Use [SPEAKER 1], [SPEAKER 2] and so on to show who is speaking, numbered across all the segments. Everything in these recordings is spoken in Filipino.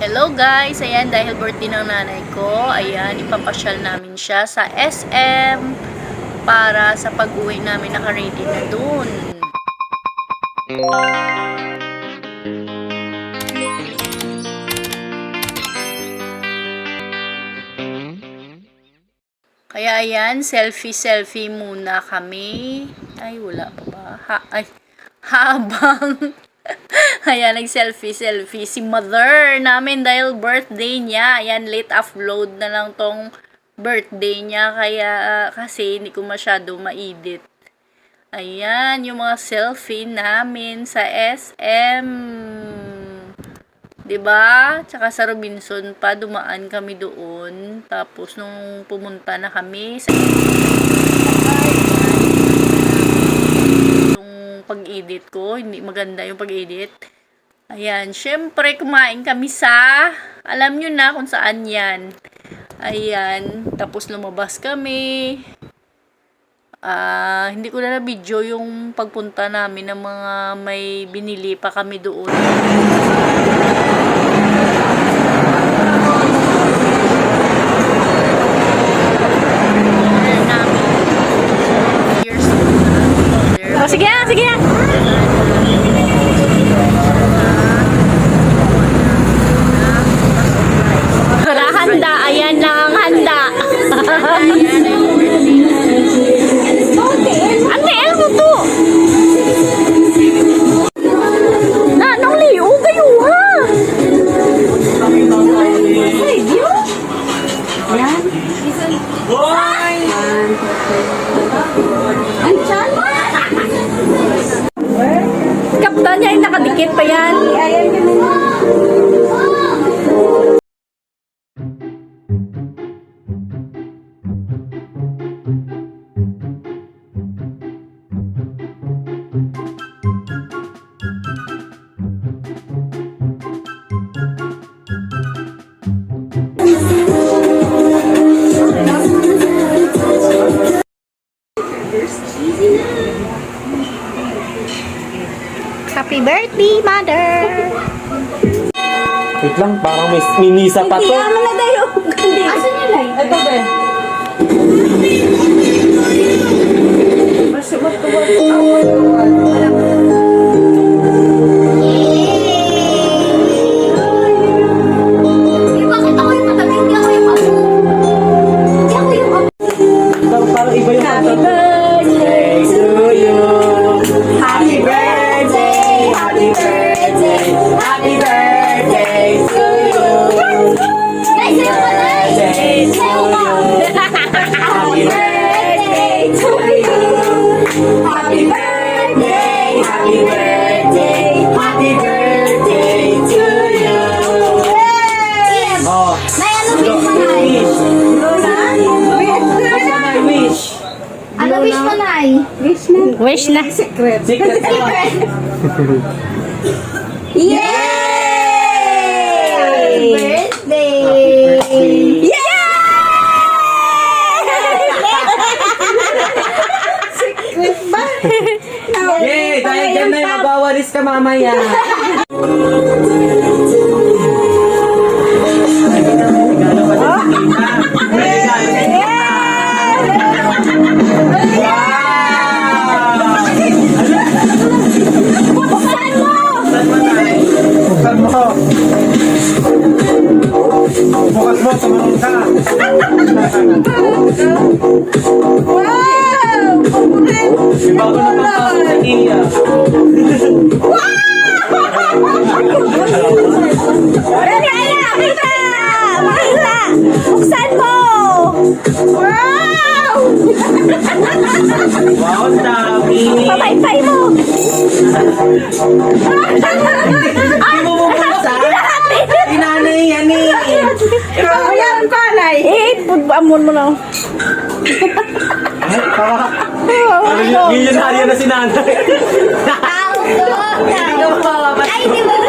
[SPEAKER 1] Hello guys! Ayan, dahil birthday ng nanay ko, ayan, ipapasyal namin siya sa SM para sa pag-uwi namin naka-ready na dun. Kaya ayan, selfie-selfie muna kami. Ay, wala pa ba? Ha, ay, habang Ayan, nag-selfie-selfie si mother namin dahil birthday niya. Ayan, late upload na lang tong birthday niya. Kaya, kasi hindi ko masyado ma-edit. Ayan, yung mga selfie namin sa SM. ba? Tsaka sa Robinson pa, dumaan kami doon. Tapos, nung pumunta na kami sa yung pag-edit ko, hindi maganda yung pag-edit. Ayan, syempre kumain kami sa, alam nyo na kung saan yan. Ayan, tapos lumabas kami. Ah, hindi ko na na-video yung pagpunta namin ng mga may binili pa kami doon.
[SPEAKER 2] first Happy birthday, mother!
[SPEAKER 3] Wait lang, parang may minisa pa to.
[SPEAKER 2] Yaman na tayo. Asan yun ay? Ito ba?
[SPEAKER 3] Parang,
[SPEAKER 2] Happy birthday, happy birthday, happy birthday to you.
[SPEAKER 3] Oh,
[SPEAKER 2] Nay, ano wish mo, Nay?
[SPEAKER 3] I wish.
[SPEAKER 2] Ano wish mo? Wish na. Wish na.
[SPEAKER 3] Secret pa.
[SPEAKER 2] Yay! Happy birthday!
[SPEAKER 3] Yay! Dahil dyan na magwawalis ka mamaya. Wow!
[SPEAKER 2] Wow,
[SPEAKER 3] ang dami.
[SPEAKER 2] Pamaypay mo!
[SPEAKER 3] Hindi mo bubuksan? Inanay yan eh.
[SPEAKER 2] Ikaw yan, panay! Eh, pudbamon mo lang.
[SPEAKER 3] Ay, tawa. Milyonaryo na si nanay.
[SPEAKER 2] Ay, di ba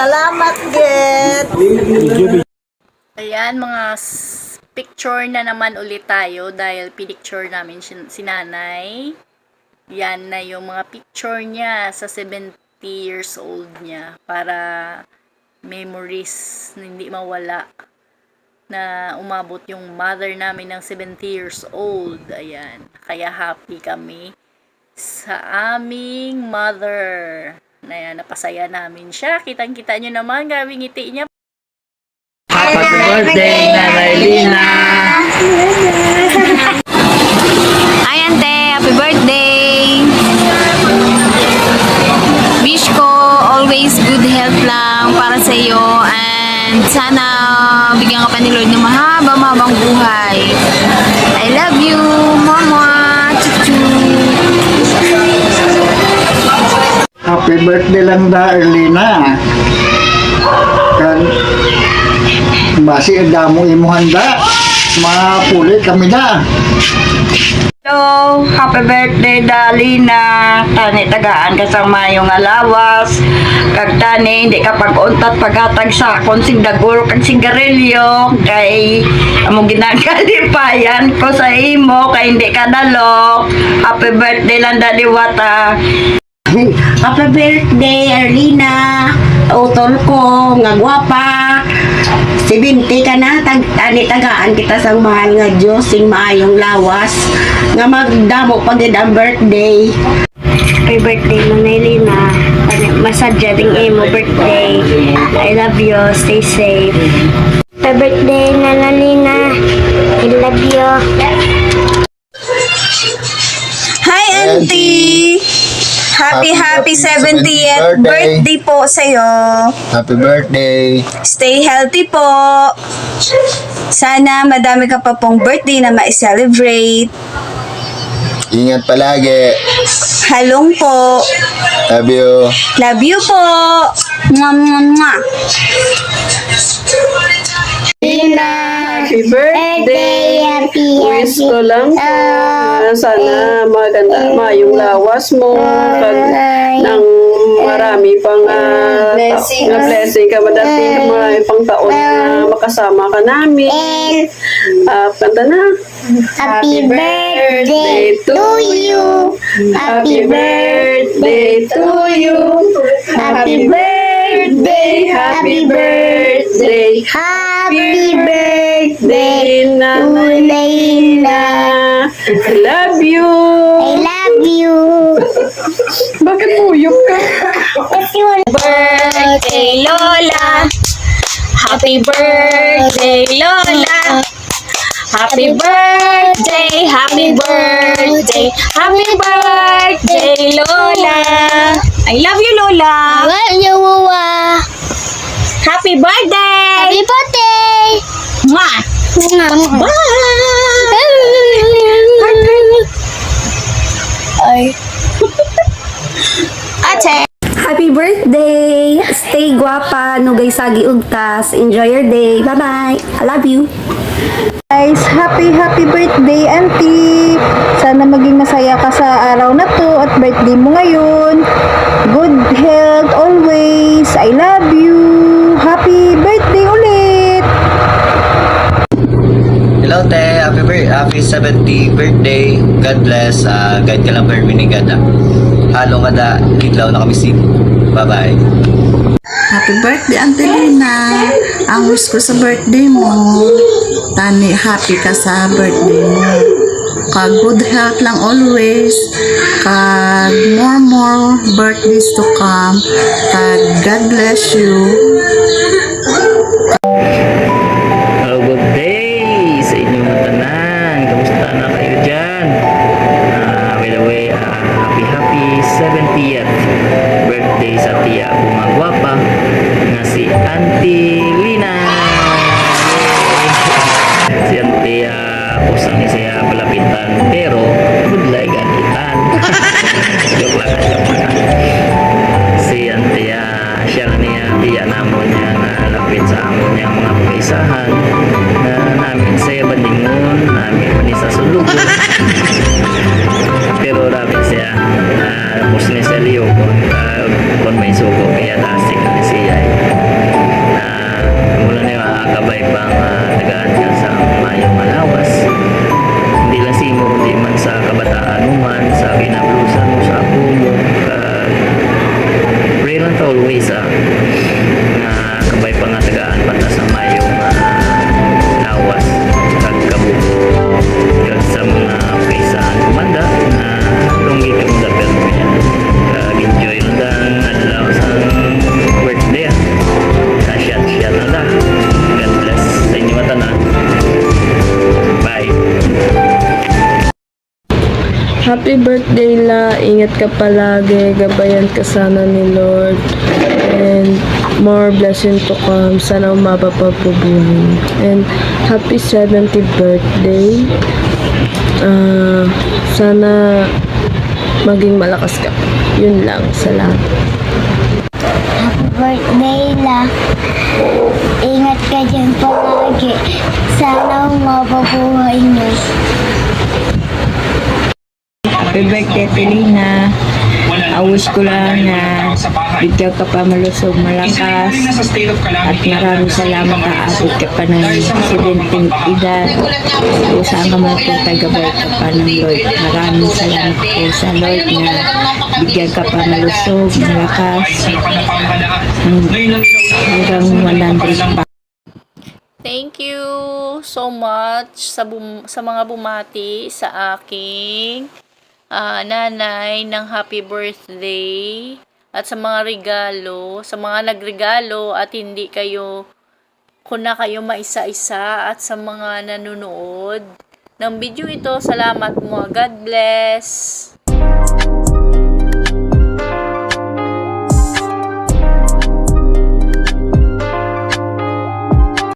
[SPEAKER 2] Salamat, Get.
[SPEAKER 1] Ayan, mga picture na naman ulit tayo dahil pinicture namin si, si nanay. Yan na yung mga picture niya sa 70 years old niya para memories na hindi mawala na umabot yung mother namin ng 70 years old. Ayan. Kaya happy kami sa aming mother. Ayan, napasaya namin siya. Kitang-kita nyo naman, grabe ngiti niya.
[SPEAKER 3] Happy birthday, Nanay Lina!
[SPEAKER 4] Ay, ante, happy birthday! Wish ko always good health lang para sa iyo and sana bigyan ka pa ni Lord ng mahaba-mahabang buhay. I love you, Mama!
[SPEAKER 5] Happy birthday lang da, Erlina. Kan, basi damo imo handa. Mapuli kami na.
[SPEAKER 2] Hello, happy birthday Dalina. Tani tagaan ka sa mayong alawas. Kag tani hindi ka pag-untat paghatag sa akon sing dagol kag sigarilyo kay among ginagalipayan ko sa imo kay hindi ka dalo. Happy birthday lang Daddy Wata. Happy birthday Arlina. Utol ko nga gwapa. 70 ka na, tag, ani tagaan kita sang mahal nga Diyos, sing maayong lawas, nga magdamo pag ang birthday. Happy birthday, Manay Lina. Masadya ding imo birthday. I love you. Stay safe. Happy birthday, Nana Lina. I love you.
[SPEAKER 6] Hi, Auntie! Happy, happy 70th birthday po sa'yo.
[SPEAKER 5] Happy birthday.
[SPEAKER 6] Stay healthy po. Sana madami ka pa pong birthday na ma-celebrate.
[SPEAKER 5] Ingat palagi.
[SPEAKER 6] Halong po.
[SPEAKER 5] Love you.
[SPEAKER 6] Love you po. Mwah, mwah, mwah.
[SPEAKER 7] Happy birthday! Wish ko lang po na sana maganda, mayong lawas mo pag ng marami pang uh, blessing. na blessing ka madating marami pang taon na makasama ka namin. Ah, kanta na.
[SPEAKER 2] Happy
[SPEAKER 7] birthday to you. Happy birthday to you. Happy birthday, happy birthday.
[SPEAKER 2] Happy
[SPEAKER 7] birthday, Nanay I love you.
[SPEAKER 2] I love you.
[SPEAKER 7] Bakit puyok ka?
[SPEAKER 4] Birthday, Lola! Happy birthday, Lola! Happy birthday, happy birthday, happy birthday, Lola! I love you, Lola!
[SPEAKER 2] Love you, Wawa.
[SPEAKER 4] Happy birthday!
[SPEAKER 2] Happy birthday.
[SPEAKER 4] Mwah!
[SPEAKER 2] Ay.
[SPEAKER 4] Ate!
[SPEAKER 8] Happy birthday! Stay guapa, nugay sagi ugtas. Enjoy your day. Bye-bye. I love you.
[SPEAKER 9] Guys, happy happy birthday auntie! Sana maging masaya ka sa araw na to at birthday mo ngayon. Good health always. I love you. Happy birthday ulit!
[SPEAKER 3] Hello, te. Happy, bir- happy 70 birthday. God bless. Ah, guide ka lang permi ni ah. Halo nga da. Kitlaw na kami si. Bye-bye.
[SPEAKER 10] Happy birthday, Auntie Lina. Ang wish ko sa birthday mo, tani happy ka sa birthday mo. Kag good health lang always. Kag more more birthdays to come. Kag God bless you.
[SPEAKER 3] Birthday
[SPEAKER 11] la. Ingat ka palagi. Gabayan ka sana ni Lord. And more blessing to come. Sana umaba pa. And happy 70th birthday. Ah, sana maging malakas ka. Yun lang. Salamat.
[SPEAKER 12] birthday la. Ingat ka dyan palagi. Sana mapabuhay niyo.
[SPEAKER 13] Happy birthday, Telina. I wish ko lang na bigyan ka pa malusog malakas. At maraming salamat na abot ka pa ng 17 edad o saan ka man punta gabay ka pa ng Lord. Maraming salamat po sa Lord na bigyan ka pa malusog, malakas. Hanggang 100 pa.
[SPEAKER 1] Thank you so much sa bum- sa mga bumati sa aking ah, nanay ng happy birthday at sa mga regalo, sa mga nagregalo at hindi kayo kung kayo maisa-isa at sa mga nanonood ng video ito. Salamat mo. God bless.